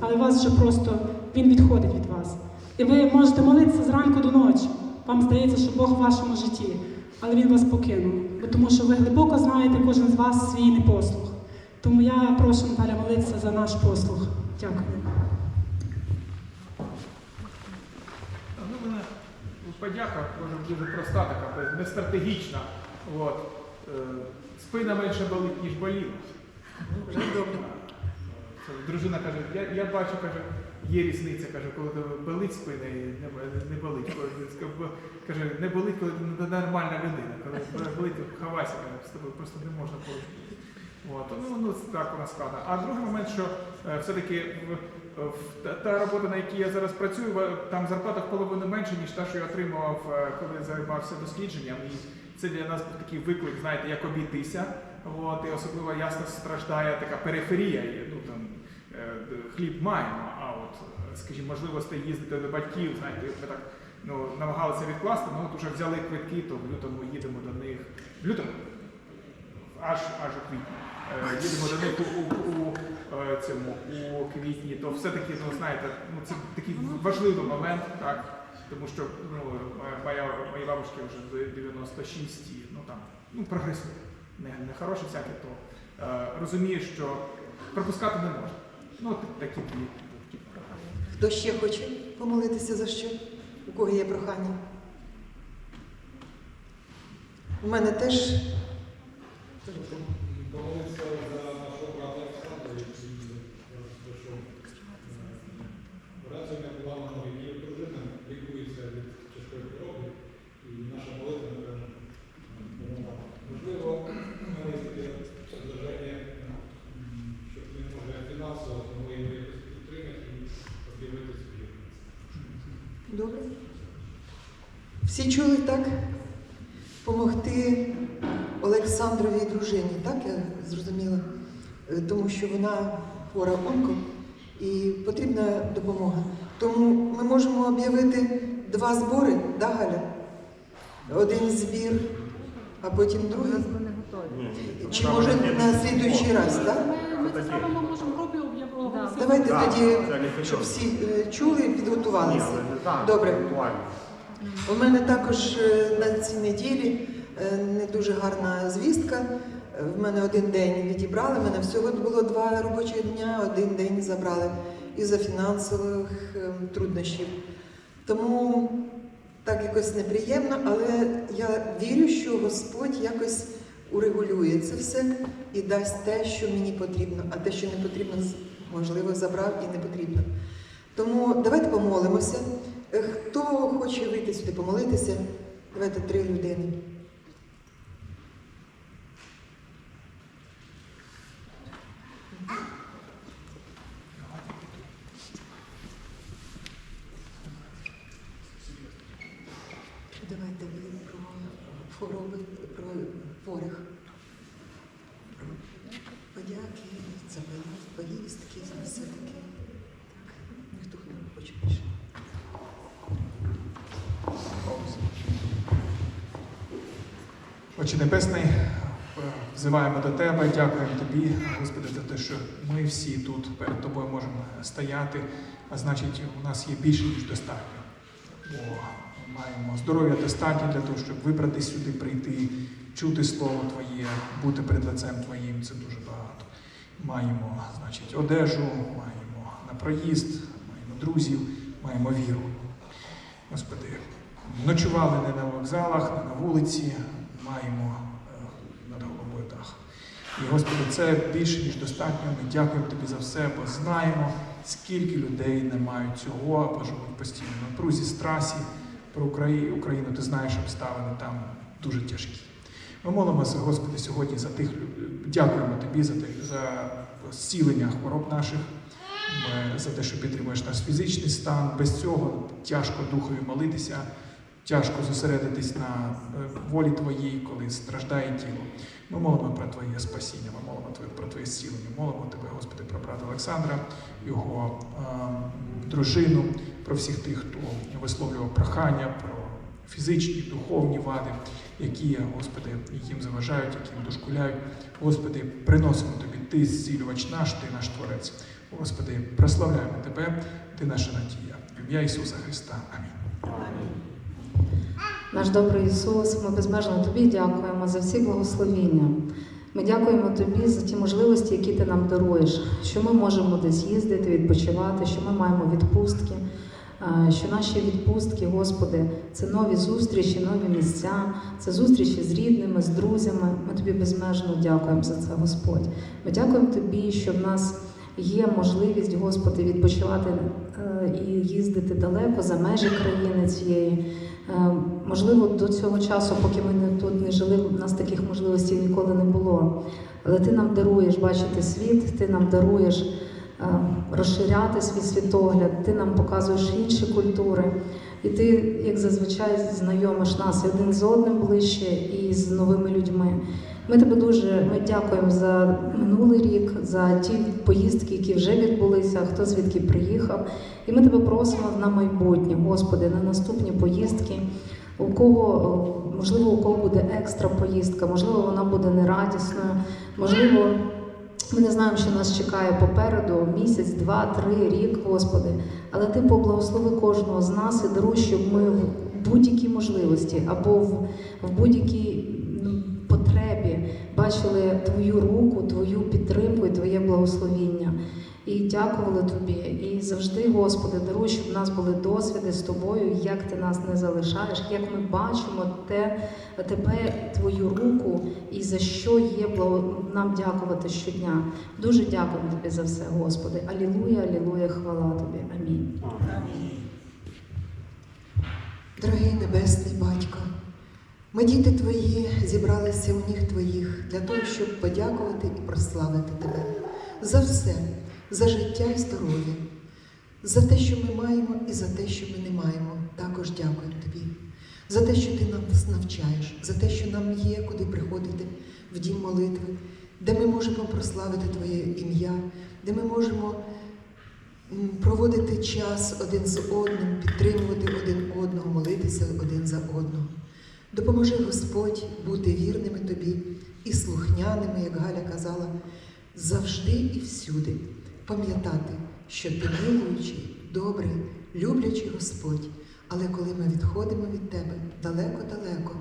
але вас вже просто він відходить від вас. І ви можете молитися зранку до ночі. Вам здається, що Бог в вашому житті, але Він вас покинув. Бо тому що ви глибоко знаєте кожен з вас свій непослух. Тому я прошу Наталя молитися за наш послух. Дякую. Ну, подяка може дуже проста, така не стратегічна. От. Е, Спина менше болить, ніж боліла. Вже добре. Дружина каже, я, я бачу, каже, є різниця, каже, коли болить спина і не, не болить. Каже, не болить, коли ти нормальна людина. Коли болить, хавайся, каже, з тобою просто не можна поруч. Ну, ну, так у нас складно. А другий момент, що е, все-таки в, та, та робота, на якій я зараз працюю, там зарплата в половину менше, ніж та, що я отримував, е, коли займався дослідженням. І це для нас був такий виклик, знаєте, як обійтися. От, і особливо ясно страждає така периферія. Ну, там, хліб маємо, а от, е, скажімо, можливостей їздити до батьків, знаєте, ми так ну, намагалися відкласти, ну от уже взяли квитки, то в лютому їдемо до них. В лютому? Аж аж у квітні. Е, Їдемо до них у, у, у, е, цьому у квітні, то все-таки, ну знаєте, ну це такий важливий момент, так. Тому що ну, моя- моя мої бабушки вже з 96 і ну там ну прогресує. Не, не хороше всяке, то е, розумієш, що пропускати не можна. Ну, от такі дві. Хто ще хоче помолитися за що? У кого є прохання? У мене теж. Помолиться за нашого брата Олександра, який пройшов операцію була на ноги. Її дружина лікується від тяжкої хвороби, і наша молитва, напевно, допомагала. Можливо, у мене є таке предложення, м, щоб він може фінансово змогли його якось підтримати і об'явити собі. Добре. Всі чули так? Помогти Олександровій дружині, так я зрозуміла? Е, Тому що вона хвора онко і потрібна допомога. Тому ми можемо об'явити два збори, да, Галя? Один збір, а потім другий. Чи може на слідуючий раз, так? Ми це зробимо, можемо групі об'явити. Давайте тоді, щоб всі е, чули і підготувалися. Добре. У мене також е, на цій неділі е, не дуже гарна звістка. Е, В мене один день відібрали. У мене всього було два робочі дня, один день забрали із-за фінансових труднощів. Тому так якось неприємно, але я вірю, що Господь якось урегулює це все і дасть те, що мені потрібно, а те, що не потрібно, можливо, забрав і не потрібно. Тому давайте помолимося. Е, Хто хоче вийти сюди помолитися? Давайте три людини. Давайте ви про хвороби, про хворих. Про подяки, за поїздки, за все таке. Так, ніхто не хоче більше. Отче Небесний, взиваємо до Тебе, дякуємо Тобі, Господи, за те, що ми всі тут перед Тобою можемо стояти, а значить, у нас є більше, ніж достатньо. Бо маємо здоров'я достатньо для того, щоб вибрати сюди, прийти, чути Слово Твоє, бути перед лицем Твоїм. Це дуже багато. Маємо, значить, одежу, маємо на проїзд, маємо друзів, маємо віру. Господи, ночували не на вокзалах, не на вулиці, маємо над головою дах. І, Господи, це більше, ніж достатньо. Ми дякуємо Тобі за все, бо знаємо, скільки людей не мають цього або живуть постійно. На прузі страсі про Украї- Україну, ти знаєш, обставини там дуже тяжкі. Ми молимося, Господи, сьогодні за тих Дякуємо Тобі за, те- за зцілення хвороб наших, за те, що підтримуєш наш фізичний стан. Без цього тяжко духові молитися, тяжко зосередитись на е, волі Твоїй, коли страждає тіло. Ми молимо про Твоє спасіння, ми молимо про Твоє зцілення. Молимо Тебе, Господи, про брата Олександра, його е, дружину, про всіх тих, хто висловлював прохання, про фізичні, духовні вади, які, Господи, їм заважають, які їм дошкуляють. Господи, приносимо Тобі, Ти зцілювач наш, Ти наш Творець. Господи, прославляємо Тебе, Ти наша надія. В ім'я Ісуса Христа. Амінь. Наш добрий Ісус, ми безмежно Тобі дякуємо за всі благословіння. Ми дякуємо Тобі за ті можливості, які ти нам даруєш, що ми можемо десь їздити, відпочивати, що ми маємо відпустки, е, що наші відпустки, Господи, це нові зустрічі, нові місця, це зустрічі з рідними, з друзями. Ми Тобі безмежно дякуємо за це, Господь. Ми дякуємо Тобі, що в нас є можливість, Господи, відпочивати е, і їздити далеко за межі країни цієї. Можливо, до цього часу, поки ми не тут не жили, у нас таких можливостей ніколи не було. Але ти нам даруєш бачити світ, ти нам даруєш е, розширяти свій світогляд, ти нам показуєш інші культури. І ти, як зазвичай, знайомиш нас один з одним ближче і з новими людьми. Ми тебе дуже ми дякуємо за минулий рік, за ті поїздки, які вже відбулися, хто звідки приїхав. І ми тебе просимо на майбутнє, Господи, на наступні поїздки. У кого, можливо, у кого буде екстра поїздка, можливо, вона буде нерадісною, можливо, ми не знаємо, що нас чекає попереду місяць, два, три, рік, Господи. Але Ти поблагослови кожного з нас і даруй, щоб ми в будь-якій можливості або в, в будь-якій ну, потребі бачили Твою руку, Твою підтримку і Твоє благословіння. І дякували тобі. І завжди, Господи, даруй, щоб в нас були досвіди з тобою, як ти нас не залишаєш, як ми бачимо те, тебе, твою руку, і за що є нам дякувати щодня. Дуже дякуємо тобі за все, Господи. Алілуя, алілуя, хвала тобі. Амінь. Дорогий Небесний Батько, ми, діти Твої, зібралися у ніг Твоїх для того, щоб подякувати і прославити Тебе за все, за життя і здоров'я, за те, що ми маємо, і за те, що ми не маємо. Також дякуємо Тобі. За те, що Ти нас навчаєш, за те, що нам є куди приходити в дім молитви, де ми можемо прославити Твоє ім'я, де ми можемо проводити час один з одним, підтримувати один одного, молитися один за одного. Допоможи Господь бути вірними тобі і слухняними, як Галя казала, завжди і всюди пам'ятати, що ти милуючий, добрий, люблячий Господь. Але коли ми відходимо від тебе далеко-далеко,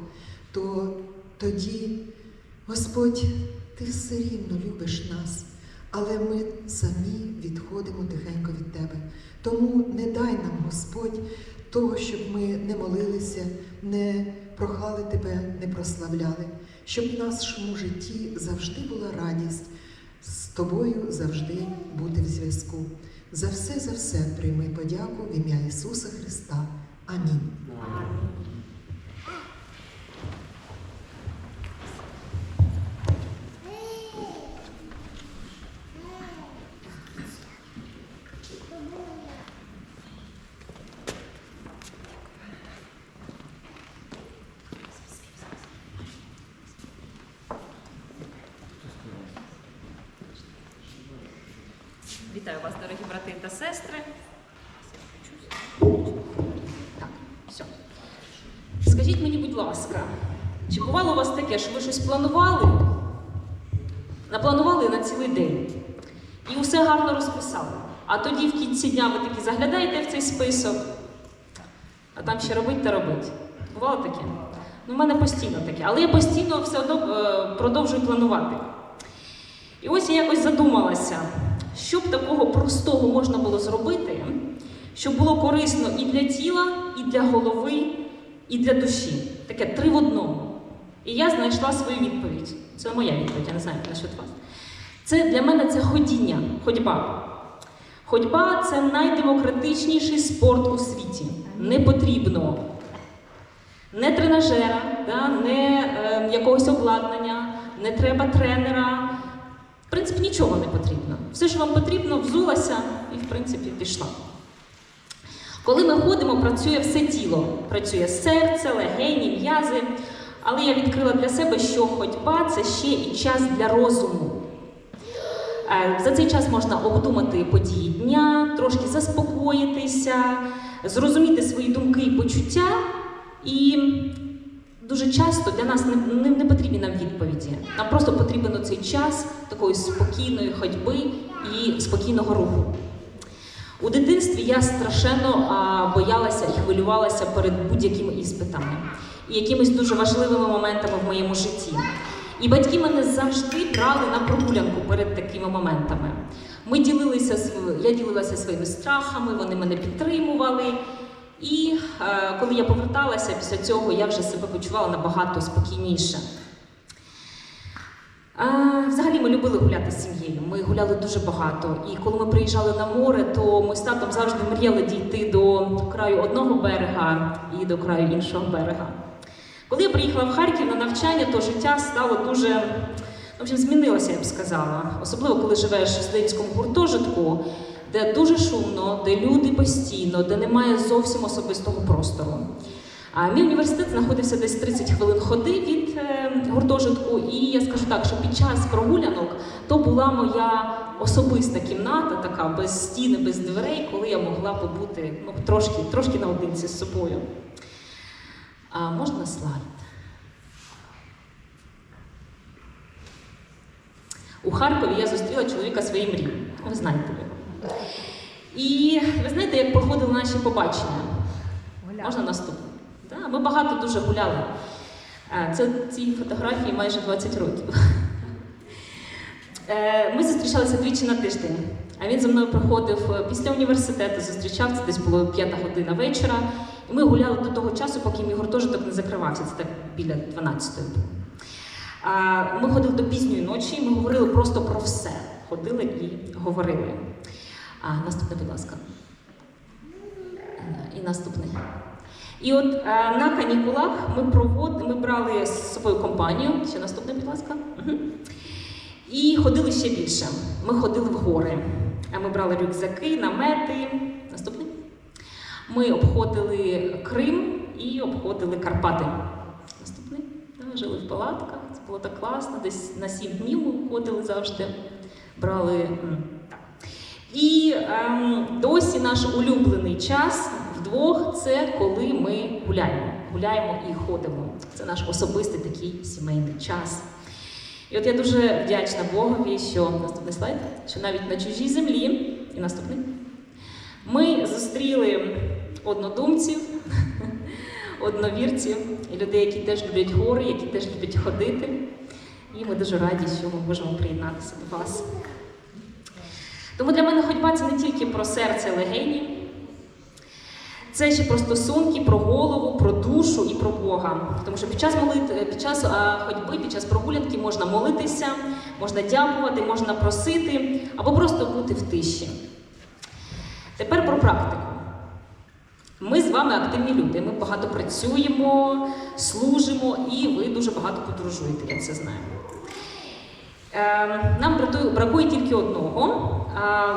то тоді, Господь, ти все рівно любиш нас, але ми самі відходимо тихенько від тебе. Тому не дай нам, Господь, того, щоб ми не молилися, не прохали тебе, не прославляли, щоб в нашому житті завжди була радість тобою завжди бути в зв'язку. За все, за все прийми подяку в ім'я Ісуса Христа. Амінь. Та. Так, все. Скажіть мені, будь ласка, чи бувало у вас таке, що ви щось планували? Напланували на цілий день і усе гарно розписали. А тоді в кінці дня ви такі заглядаєте в цей список, а там ще робить та робить. Бувало таке? Ну, в мене постійно таке, але я постійно все одно е, продовжую планувати. І ось я якось задумалася, що б такого простого можна було зробити, щоб було корисно і для тіла, і для голови, і для душі. Таке три в одному. І я знайшла свою відповідь. Це моя відповідь, я не знаю, насчет вас. Це для мене це ходіння, ходьба. Ходьба це найдемократичніший спорт у світі. Не потрібно не тренажера, да, не е, якогось обладнання, не треба тренера. В принципі, нічого не потрібно. Все, що вам потрібно, взулася і, в принципі, пішла. Коли ми ходимо, працює все тіло. Працює серце, легені, м'язи. Але я відкрила для себе, що ходьба це ще і час для розуму. Е, За цей час можна обдумати події дня, трошки заспокоїтися, зрозуміти свої думки і почуття і дуже часто для нас не, не, не потрібні нам відповіді. Нам просто потрібен цей час такої спокійної ходьби і спокійного руху. У дитинстві я страшенно а, боялася і хвилювалася перед будь-якими іспитами і якимись дуже важливими моментами в моєму житті. І батьки мене завжди брали на прогулянку перед такими моментами. Ми ділилися я ділилася своїми страхами, вони мене підтримували. І е, коли я поверталася після цього, я вже себе почувала набагато спокійніше. Е, Взагалі ми любили гуляти з сім'єю. Ми гуляли дуже багато. І коли ми приїжджали на море, то ми з татом завжди мріяли дійти до краю одного берега і до краю іншого берега. Коли я приїхала в Харків на навчання, то життя стало дуже в общем, змінилося, я б сказала. Особливо, коли живеш в студентському гуртожитку, де дуже шумно, де люди постійно, де немає зовсім особистого простору. А мій університет знаходився десь 30 хвилин ходи від е, гуртожитку, і я скажу так, що під час прогулянок то була моя особиста кімната, така без стіни, без дверей, коли я могла побути ну, трошки, трошки наодинці з собою. А можна слайд? У Харкові я зустріла чоловіка своєї мрії. Ви знаєте. І ви знаєте, як проходили наші побачення? Можна наступне? Да, ми багато дуже гуляли. Е, Це ці фотографії майже 20 років. Е, Ми зустрічалися двічі на тиждень. А він за мною приходив е, після університету, зустрічав це десь було п'ята година вечора. І ми гуляли до того часу, поки мій гуртожиток не закривався. Це так біля 12-ї було. Ми ходили до пізньої ночі, ми говорили просто про все. Ходили і говорили. А, наступне, будь ласка. Е, І наступний. І от е, на канікулах ми провод... ми брали з собою компанію. Ще наступне, будь ласка. І ходили ще більше. Ми ходили в гори. Е, Ми брали рюкзаки, намети. Наступний. Ми обходили Крим і обходили Карпати. Наступний. Да, жили в палатках. Це було так класно. Десь на сім днів ми ходили завжди. Брали. І ем, досі наш улюблений час вдвох це коли ми гуляємо. Гуляємо і ходимо. Це наш особистий такий сімейний час. І от я дуже вдячна Богові, що наступний слайд, що навіть на чужій землі, і наступний, ми зустріли однодумців, одновірців і людей, які теж люблять гори, які теж люблять ходити. І ми дуже раді, що ми можемо приєднатися до вас. Тому для мене ходьба це не тільки про серце легені, це ще про стосунки, про голову, про душу і про Бога. Тому що під час молитви, під час ходьби, під час прогулянки можна молитися, можна дякувати, можна просити або просто бути в тиші. Тепер про практику. Ми з вами активні люди. Ми багато працюємо, служимо, і ви дуже багато подорожуєте, я це знаю. Е, Нам бракує тільки одного е,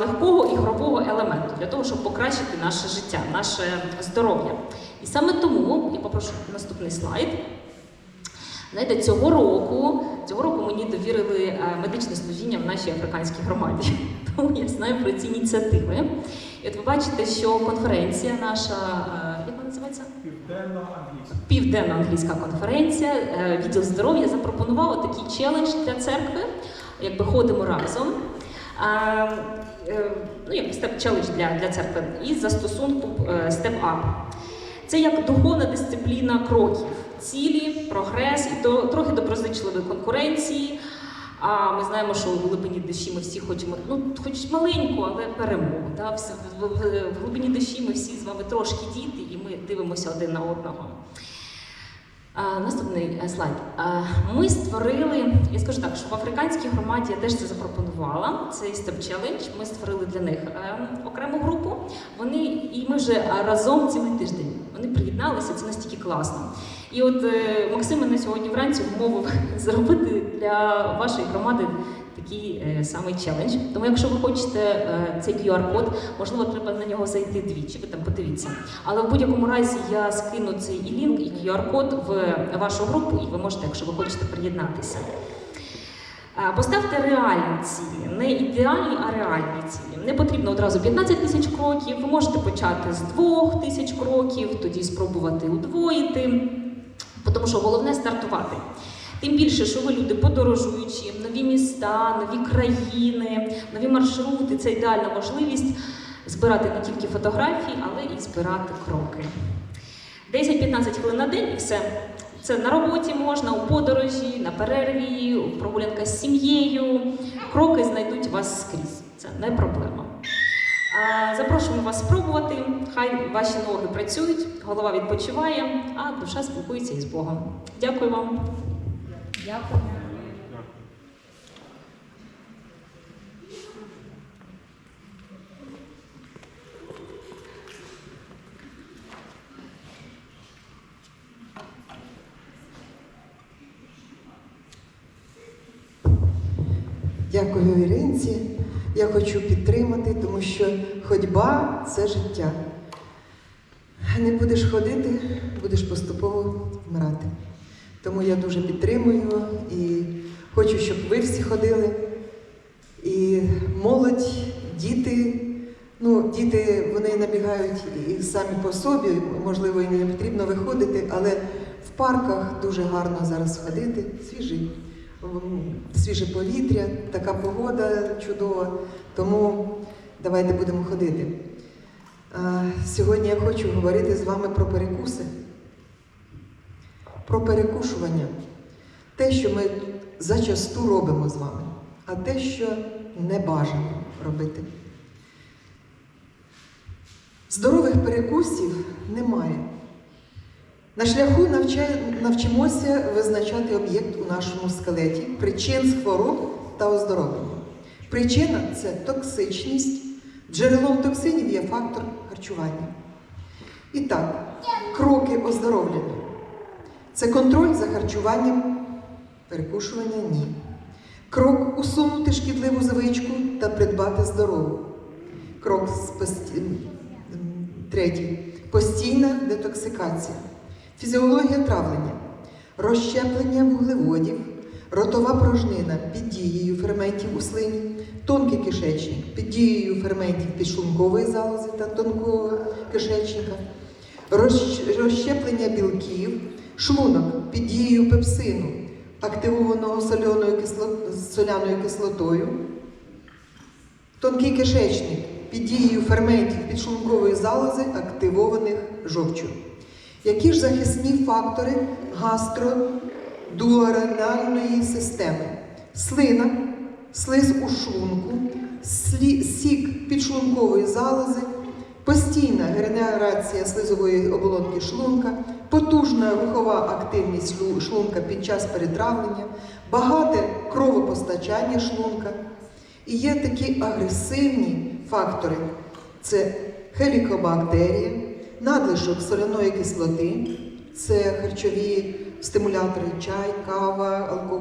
легкого ігрового елементу для того, щоб покращити наше життя, наше здоров'я. І саме тому я попрошу наступний слайд. Знаєте, цього року, цього року мені довірили е, медичне служіння в нашій африканській громаді. Тому я знаю про ці ініціативи. І от ви бачите, що конференція наша, е, як вона називається? Південно-англійська. Південна англійська конференція, е, відділ здоров'я запропонував такий челендж для церкви, якби ходимо разом. Е, ну, як степ челендж для, для церкви із застосунку Step Up. Це як духовна дисципліна кроків, цілі, прогрес і то, трохи доброзичливої конкуренції. А ми знаємо, що в глибині душі ми всі хочемо, ну, хоч маленьку, але перемогу. Да? Всі- В, в, в глибині душі ми всі з вами трошки діти, і ми дивимося один на одного. Наступний е, слайд. Ми створили, я скажу так, що в африканській громаді я теж це запропонувала. Цей степ челендж. Ми створили для них е, окрему групу. Вони і ми вже разом цілий тиждень. Вони приєдналися, це настільки класно. І от е, Максим мене сьогодні вранці вмовив зробити для вашої громади такий е, самий челендж. Тому, якщо ви хочете е, цей QR-код, можливо, треба на нього зайти двічі, ви там подивіться. Але в будь-якому разі я скину цей і лінк, і QR-код в вашу групу, і ви можете, якщо ви хочете приєднатися. Е, Поставте реальні цілі, не ідеальні, а реальні цілі. Не потрібно одразу 15 тисяч кроків. Ви можете почати з 2 тисяч кроків, тоді спробувати удвоїти. Тому що головне стартувати. Тим більше, що ви люди подорожуючі, нові міста, нові країни, нові маршрути це ідеальна можливість збирати не тільки фотографії, але і збирати кроки. 10-15 хвилин на день і все. Це на роботі можна, у подорожі, на перерві, прогулянка з сім'єю. Кроки знайдуть вас скрізь. Це не проблема. Запрошуємо вас спробувати. Хай ваші ноги працюють, голова відпочиває, а душа спілкується із Богом. Дякую вам. Дякую. Дякую Іринці. Я хочу підтримати, тому що ходьба це життя. Не будеш ходити, будеш поступово вмирати. Тому я дуже підтримую і хочу, щоб ви всі ходили. І молодь, діти, ну, діти вони набігають і самі по собі, можливо, і не потрібно виходити, але в парках дуже гарно зараз ходити, свіжий, свіже повітря, така погода чудова. Тому давайте будемо ходити. Сьогодні я хочу говорити з вами про перекуси, про перекушування. Те, що ми зачасту робимо з вами, а те, що не бажано робити. Здорових перекусів немає. На шляху навчимося визначати об'єкт у нашому скелеті, причин хвороб та оздоровлення. Причина це токсичність. Джерелом токсинів є фактор харчування. І так, кроки оздоровлення. Це контроль за харчуванням, перекушування ні. Крок усунути шкідливу звичку та придбати здорову. Крок пості- третій. Постійна детоксикація. Фізіологія травлення, розщеплення вуглеводів, ротова порожнина під дією ферментів у слині, тонкий кишечник під дією ферментів підшлункової залози та тонкого кишечника, розщеплення білків, шлунок під дією пепсину, активованого соляною кислотою, тонкий кишечник під дією ферментів підшлункової залози, активованих жовчю. Які ж захисні фактори гастродуоренальної системи? Слина, слиз у шлунку, сік підшлункової залози, постійна генерація слизової оболонки шлунка, потужна рухова активність шлунка під час перетравлення, багате кровопостачання шлунка. І є такі агресивні фактори: це хелікобактерія, надлишок соляної кислоти, це харчові стимулятори, чай, кава, алкоголь.